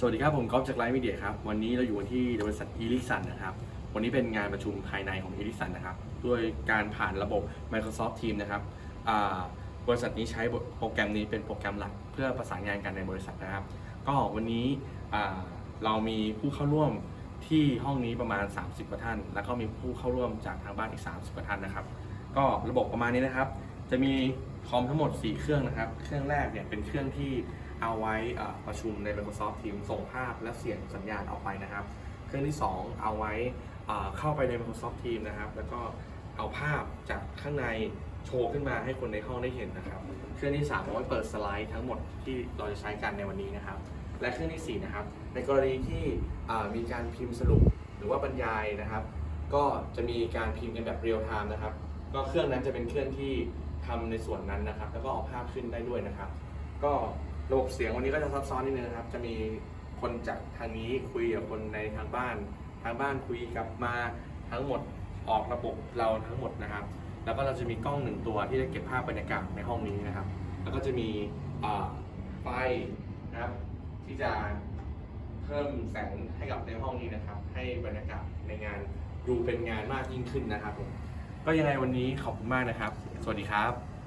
สวัสดีครับ ผมก๊อฟจากไลฟ์มีเดียครับ วันนี้เราอยู่กันที่บริษัทอีลิสันนะครับ วันนี้เป็นงานประชุมภายในของอีลิสันนะครับด้วยการผ่านระบบ Microsoft Teams นะครับบริษัทนี้ใช้โปรแกรมนี้เป็นโปรแกรมหลัก เพื่อประสานงานกันในบริษัทนะครับ ก็วันนี้เรามีผู้เข้าร่วมที่ห้องนี้ประมาณ 30 กว่าท่าน แล้วก็มีผู้เข้าร่วมจากทางบ้านอีก 30 กว่าท่านนะครับ ก็ระบบประมาณนี้นะครับ จะมีคอมทั้งหมด 4 เครื่องนะครับ เครื่องแรกเนี่ยเป็นเครื่องที่เอาไว้ประชุมใน Microsoft Teams ส่งภาพและเสียงสัญญาณออกไปนะครับ เครื่องที่ 2 เอาไว้เข้าไปใน Microsoft Teams นะครับ แล้วก็เอาภาพจากข้างในโชว์ขึ้นมาให้คนในห้องได้เห็นนะครับ เครื่องที่ 3 เอาไว้เปิดสไลด์ทั้งหมดที่เราจะใช้กันในวันนี้นะครับ และเครื่องที่ 4 นะครับ ในกรณีที่มีการพิมพ์สรุปหรือว่าบรรยายนะครับ ก็จะมีการพิมพ์กันแบบเรียลไทม์นะครับ ก็เครื่องนั้นจะเป็นเครื่องที่ทำในส่วนนั้นนะครับ แล้วก็เอาภาพขึ้นได้ด้วยนะครับ ก็ระบบเสียงวันนี้ก็จะซับซ้อนนิดนึงนะครับ จะมีคนจากทางนี้คุยกับคนในทางบ้าน ทางบ้านคุยกับมาทั้งหมดออกระบบเราทั้งหมดนะครับ แล้วก็เราจะมีกล้องหนึ่งตัวที่จะเก็บภาพบรรยากาศในห้องนี้นะครับ แล้วก็จะมีไฟนะครับ ที่จะเพิ่มแสงให้กับในห้องนี้นะครับ ให้บรรยากาศในงานดูเป็นงานมากยิ่งขึ้นนะครับผม ก็ยังไงวันนี้ขอบคุณมากนะครับ สวัสดีครับ